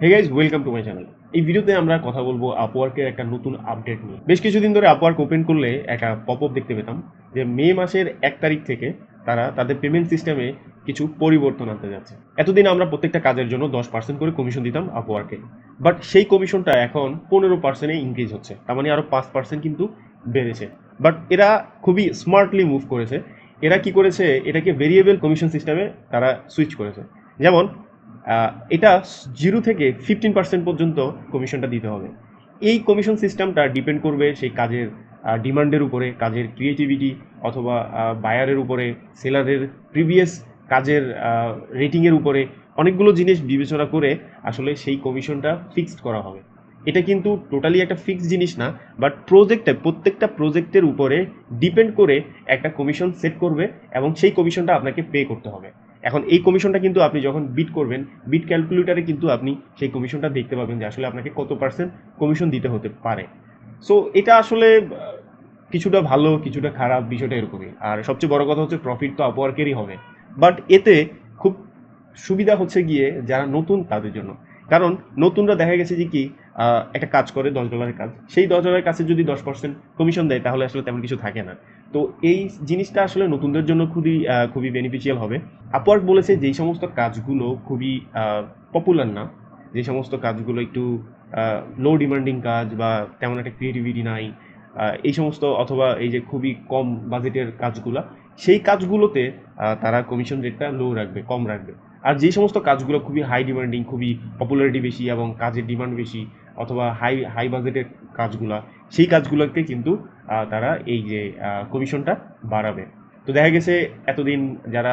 Hey guys welcome to my channel এই ভিডিওতে আমরা কথা বলব আপওয়ার্কের একটা নতুন আপডেট নিয়ে। বেশ কিছুদিন ধরে আপওয়ার্ক ওপেন করলে একটা পপ আপ দেখতে পেতাম যে মে মাসের এক তারিখ থেকে তারা তাদের পেমেন্ট সিস্টেমে কিছু পরিবর্তন আনতে যাচ্ছে। এতদিন আমরা প্রত্যেকটা কাজের জন্য দশ পার্সেন্ট করে কমিশন দিতাম আপওয়ার্কে বাট সেই কমিশনটা এখন পনেরো পার্সেন্টে ইনক্রিজ হচ্ছে। তার মানে আরও পাঁচ পার্সেন্ট কিন্তু বেড়েছে। বাট এরা খুবই স্মার্টলি মুভ করেছে। এরা কি করেছে? এটাকে ভেরিয়েবল কমিশন সিস্টেমে তারা সুইচ করেছে। যেমন এটা জিরো থেকে ফিফটিন পার্সেন্ট পর্যন্ত কমিশনটা দিতে হবে। এই কমিশন সিস্টেমটা ডিপেন্ড করবে সেই কাজের ডিমান্ডের উপরে, কাজের ক্রিয়েটিভিটি অথবা বায়ারের উপরে সেলারের প্রিভিয়াস কাজের রেটিংয়ের উপরে অনেকগুলো জিনিস বিবেচনা করে আসলে সেই কমিশনটা ফিক্সড করা হবে। এটা কিন্তু টোটালি একটা ফিক্সড জিনিস না বাট প্রজেক্টে প্রত্যেকটা প্রজেক্টের উপরে ডিপেন্ড করে একটা কমিশন সেট করবে এবং সেই কমিশনটা আপনাকে পে করতে হবে। এখন এই কমিশনটা কিন্তু আপনি যখন বিট করবেন বিট ক্যালকুলেটারে কিন্তু আপনি সেই কমিশনটা দেখতে পাবেন যে আসলে আপনাকে কত পার্সেন্ট কমিশন দিতে হতে পারে। সো এটা আসলে কিছুটা ভালো, কিছুটা খারাপ বিষয়টা এরকমই। আর সবচেয়ে বড় কথা হচ্ছে প্রফিট তো আপওয়ার্কেরই হবে। বাট এতে খুব সুবিধা হচ্ছে গিয়ে যারা নতুন তাদের জন্য। কারণ নতুনরা দেখা গেছে যে কি একটা কাজ করে, দশ ডলারের কাজ। সেই দশ ডলারের কাছে যদি দশ পার্সেন্ট কমিশন দেয়, তাহলে আসলে তেমন কিছু থাকে না। তো এই জিনিসটা আসলে নতুনদের জন্য খুবই খুবই বেনিফিশিয়াল হবে। আপওয়ার্ক বলেছে যেই সমস্ত কাজগুলো খুবই পপুলার না। যে সমস্ত কাজগুলো একটু লো ডিমান্ডিং কাজ বা তেমন একটা ক্রিয়েটিভিটি নাই এই সমস্ত অথবা এই যে খুবই কম বাজেটের কাজগুলো, সেই কাজগুলোতে তারা কমিশন রেটটা লো রাখবে, কম রাখবে। আর যে সমস্ত কাজগুলো খুবই হাই ডিমান্ডিং খুবই পপুলারিটি বেশি এবং কাজের ডিমান্ড বেশি অথবা হাই হাই বাজেটের কাজগুলা, সেই কাজগুলোকে কিন্তু তারা এই যে কমিশনটা বাড়াবে। তো দেখা গেছে এতদিন যারা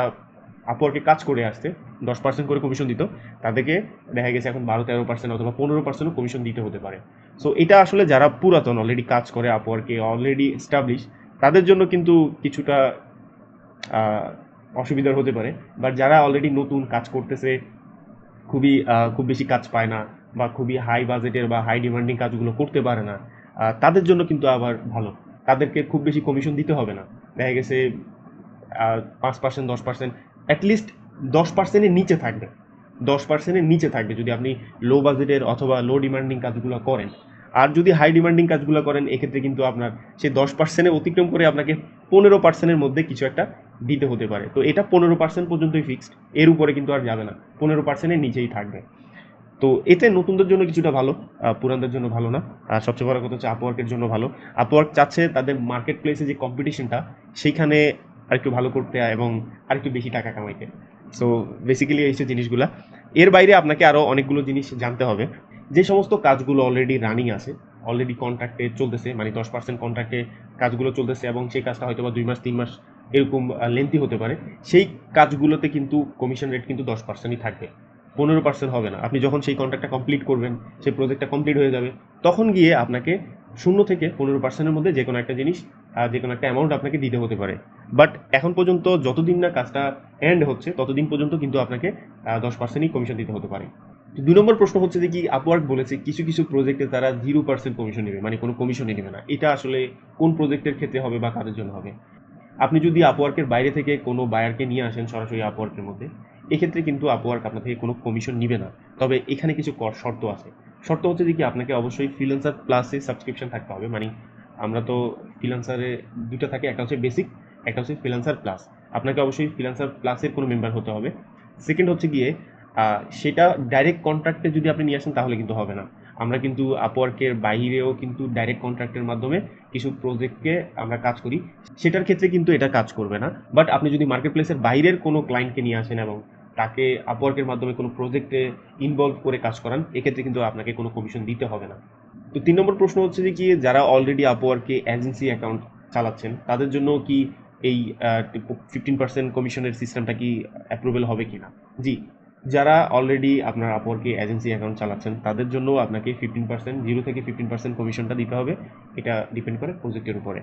আপওয়ার্কে কাজ করে আসতে দশ পার্সেন্ট করে কমিশন দিত, তাদেরকে দেখা গেছে এখন বারো তেরো পার্সেন্ট অথবা পনেরো পার্সেন্টও কমিশন দিতে হতে পারে। সো এটা আসলে যারা পুরাতন অলরেডি কাজ করে আপওয়ার্কে অলরেডি এস্টাবলিশ তাদের জন্য কিন্তু কিছুটা অসুবিধার হতে পারে। বাট যারা অলরেডি নতুন কাজ করতেছে, খুবই খুব বেশি কাজ পায় না বা খুবই হাই বাজেটের বা হাই ডিমান্ডিং কাজগুলো করতে পারে না তাদের জন্য কিন্তু আবার ভালো। তাদেরকে খুব বেশি কমিশন দিতে হবে না। দেখা গেছে পাঁচ পার্সেন্ট দশ পার্সেন্ট অ্যাটলিস্ট দশ পার্সেন্টের নিচে থাকবে। দশ পার্সেন্টের নিচে থাকবে যদি আপনি লো বাজেটের অথবা লো ডিমান্ডিং কাজগুলো করেন। আর যদি হাই ডিমান্ডিং কাজগুলো করেন, এক্ষেত্রে কিন্তু আপনার সেই দশ পার্সেন্টে অতিক্রম করে আপনাকে পনেরো পার্সেন্টের মধ্যে কিছু একটা দিতে হতে পারে। তো এটা পনেরো পার্সেন্ট পর্যন্তই ফিক্সড এর উপরে কিন্তু আর যাবে না। পনেরো পার্সেন্টের নিচেই থাকবে। তো এতে নতুনদের জন্য কিছুটা ভালো পুরানদের জন্য ভালো না। আর সবচেয়ে বড় কথা হচ্ছে আপওয়ার্কের জন্য ভালো। আপওয়ার্ক চাচ্ছে তাদের মার্কেট প্লেসে যে কম্পিটিশনটা সেইখানে আরেকটু ভালো করতে এবং আরেকটু বেশি টাকা কামাইতে। সো বেসিক্যালি এই যে জিনিসগুলা। এর বাইরে আপনাকে আরও অনেকগুলো জিনিস জানতে হবে। যে সমস্ত কাজগুলো অলরেডি রানিং আছে অলরেডি কন্ট্রাক্টে চলতেছে মানে দশ পার্সেন্ট কন্ট্রাক্টে কাজগুলো চলতেছে এবং সেই কাজটা হয়তো বা দুই মাস, তিন মাস এরকম লেন্থি হতে পারে, সেই কাজগুলোতে কিন্তু কমিশন রেট কিন্তু দশ পার্সেন্টই থাকবে। পনেরো পার্সেন্ট হবে না। আপনি যখন সেই কন্ট্রাক্টটা কমপ্লিট করবেন, সেই প্রজেক্টটা কমপ্লিট হয়ে যাবে, তখন গিয়ে আপনাকে শূন্য থেকে পনেরো পার্সেন্টের মধ্যে যে কোনো একটা জিনিস যে কোনো একটা অ্যামাউন্ট আপনাকে দিতে হতে পারে। বাট এখন পর্যন্ত যতদিন না কাজটা এন্ড হচ্ছে, ততদিন পর্যন্ত কিন্তু আপনাকে দশ পার্সেন্টই কমিশন দিতে হতে পারে। দুই নম্বর প্রশ্ন হচ্ছে যে কি আপওয়ার্ক বলেছে, কিছু কিছু প্রজেক্টে তারা জিরো পার্সেন্ট কমিশন নেবে মানে কোনো কমিশনই নেবে না। এটা আসলে কোন প্রজেক্টের ক্ষেত্রে হবে বা কাদের জন্য হবে? আপনি যদি আপওয়ার্কের বাইরে থেকে কোনো বায়ারকে নিয়ে আসেন, সরাসরি আপওয়ার্কের মধ্যে এক্ষেত্রে কিন্তু আপওয়ার্ক আপনার থেকে কোনো কমিশন নিবে না। তবে এখানে কিছু কর- শর্ত আছে। শর্ত হচ্ছে যে কি, আপনাকে অবশ্যই ফ্রিল্যান্সার প্লাসে সাবস্ক্রিপশন থাকতে হবে। মানে আমরা তো ফ্রিল্যান্সারে দুটো থাকে, একটা হচ্ছে বেসিক একটা হচ্ছে ফ্রিল্যান্সার প্লাস আপনাকে অবশ্যই ফ্রিল্যান্সার প্লাসের কোনো মেম্বার হতে হবে। সেকেন্ড হচ্ছে গিয়ে সেটা ডাইরেক্ট কন্ট্রাক্টে যদি আপনি নিয়ে আসেন, তাহলে কিন্তু হবে না। আমরা কিন্তু আপওয়ার্কের বাইরেও কিন্তু ডাইরেক্ট কন্ট্রাক্টের মাধ্যমে কিছু প্রজেক্টকে আমরা কাজ করি। সেটার ক্ষেত্রে কিন্তু এটা কাজ করবে না। বাট আপনি যদি মার্কেট প্লেসের বাইরের কোনো ক্লায়েন্টকে নিয়ে আসেন এবং তাকে আপওয়ার্কের মাধ্যমে কোনো প্রজেক্টে ইনভলভ করে কাজ করান, এক্ষেত্রে কিন্তু আপনাকে কোনো কমিশন দিতে হবে না। তো তিন নম্বর প্রশ্ন হচ্ছে যে কি, যারা অলরেডি আপওয়ার্কে এজেন্সি অ্যাকাউন্ট চালাচ্ছেন, তাদের জন্য কি এই ফিফটিন পার্সেন্ট কমিশনের সিস্টেমটা কি অ্যাপ্রুভেল হবে কি না জি, যারা অলরেডি আপনার আপওয়ার্কে এজেন্সি অ্যাকাউন্ট চালাচ্ছেন, তাদের জন্য আপনাকে ফিফটিন পার্সেন্ট জিরো থেকে ফিফটিন পার্সেন্ট কমিশনটা দিতে হবে। এটা ডিপেন্ড করে প্রজেক্টের উপরে।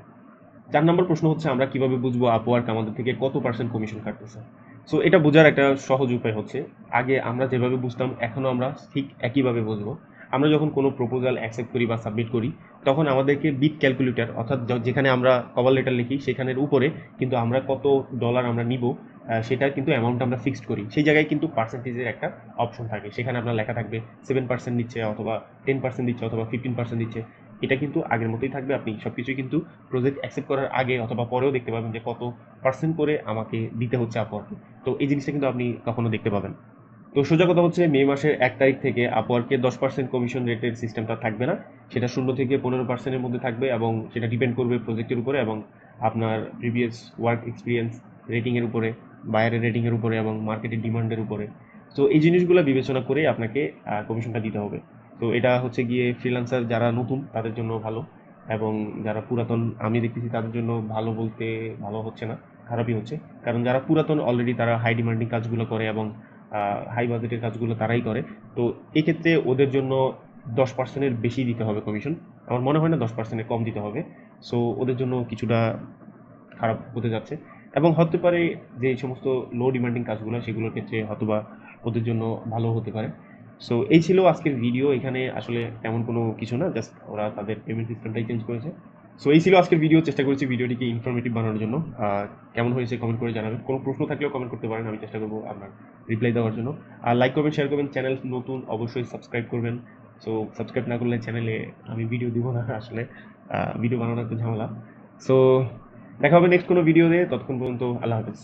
চার নম্বর প্রশ্ন হচ্ছে, আমরা কীভাবে বুঝব আপওয়ার্ক আমাদের থেকে কত পার্সেন্ট কমিশন কাটতেছে? সো এটা বোঝার একটা সহজ উপায় হচ্ছে। আগে আমরা যেভাবে বুঝতাম এখনও আমরা ঠিক একইভাবে বুঝব। আমরা যখন কোনো প্রপোজাল অ্যাকসেপ্ট করি বা সাবমিট করি, তখন আমাদেরকে বিট ক্যালকুলেটর অর্থাৎ যেখানে আমরা কভার লেটার লিখি, সেখানের উপরে কিন্তু আমরা কত ডলার আমরা নিব সেটা কিন্তু অ্যামাউন্ট আমরা ফিক্সড করি। সেই জায়গায় কিন্তু পার্সেন্টেজের একটা অপশন থাকে। সেখানে আপনার লেখা থাকবে সেভেন পার্সেন্ট দিচ্ছে অথবা টেন পার্সেন্ট দিচ্ছে অথবা ফিফটিন পার্সেন্ট দিচ্ছে। এটা কিন্তু আগের মতোই থাকবে। আপনি সব কিছুই কিন্তু প্রজেক্ট অ্যাকসেপ্ট করার আগে অথবা পরেও দেখতে পাবেন যে কত পার্সেন্ট করে আমাকে দিতে হচ্ছে আপওয়ার্কে তো এই জিনিসটা কিন্তু আপনি কখনো দেখতে পাবেন। তো সোজা কথা হচ্ছে মে মাসের এক তারিখ থেকে আপওয়ার্কে দশ পার্সেন্ট কমিশন রেটের সিস্টেমটা থাকবে না। সেটা শূন্য থেকে পনেরো পার্সেন্টের মধ্যে থাকবে এবং সেটা ডিপেন্ড করবে প্রজেক্টের উপরে এবং আপনার প্রিভিয়াস ওয়ার্ক এক্সপিরিয়েন্স রেটিংয়ের উপরে বাইরের রেটিংয়ের উপরে এবং মার্কেটের ডিমান্ডের উপরে। তো এই জিনিসগুলো বিবেচনা করে আপনাকে কমিশনটা দিতে হবে। তো এটা হচ্ছে গিয়ে ফ্রিল্যান্সার যারা নতুন, তাদের জন্য ভালো এবং যারা পুরাতন, আমি দেখতেছি তাদের জন্য ভালো বলতে ভালো হচ্ছে না, খারাপই হচ্ছে। কারণ যারা পুরাতন অলরেডি তারা হাই ডিমান্ডিং কাজগুলো করে এবং হাই বাজেটের কাজগুলো তারাই করে। তো এক্ষেত্রে ওদের জন্য দশ পার্সেন্টের বেশি দিতে হবে কমিশন আমার মনে হয় না দশ পার্সেন্টের কম দিতে হবে। সো ওদের জন্য কিছুটা খারাপ হতে যাচ্ছে। এবং হতে পারে যে সমস্ত লো ডিমান্ডিং কাজগুলো, সেগুলোর ক্ষেত্রে হয়তোবা ওদের জন্য ভালো হতে পারে। সো এই ছিল আজকের ভিডিও এখানে আসলে তেমন কোনো কিছু না জাস্ট ওরা তাদের পেমেন্ট সিস্টেমটাই চেঞ্জ করেছে। সো এই ছিল আজকের ভিডিও চেষ্টা করেছি ভিডিওটিকে ইনফরমেটিভ বানানোর জন্য। কেমন হয়েছে কমেন্ট করে জানাবেন। কোনো প্রশ্ন থাকলেও কমেন্ট করতে পারেন, আমি চেষ্টা করব আপনার রিপ্লাই দেওয়ার জন্য। আর লাইক করবেন শেয়ার করবেন। চ্যানেল নতুন, অবশ্যই সাবস্ক্রাইব করবেন। সো সাবস্ক্রাইব না করলে চ্যানেলে আমি ভিডিও দিব না আসলে। ভিডিও বানানো একটু ঝামেলা। সো দেখা হবে নেক্সট কোনো ভিডিও দিয়ে ততক্ষণ পর্যন্ত আল্লাহ হাফেজ।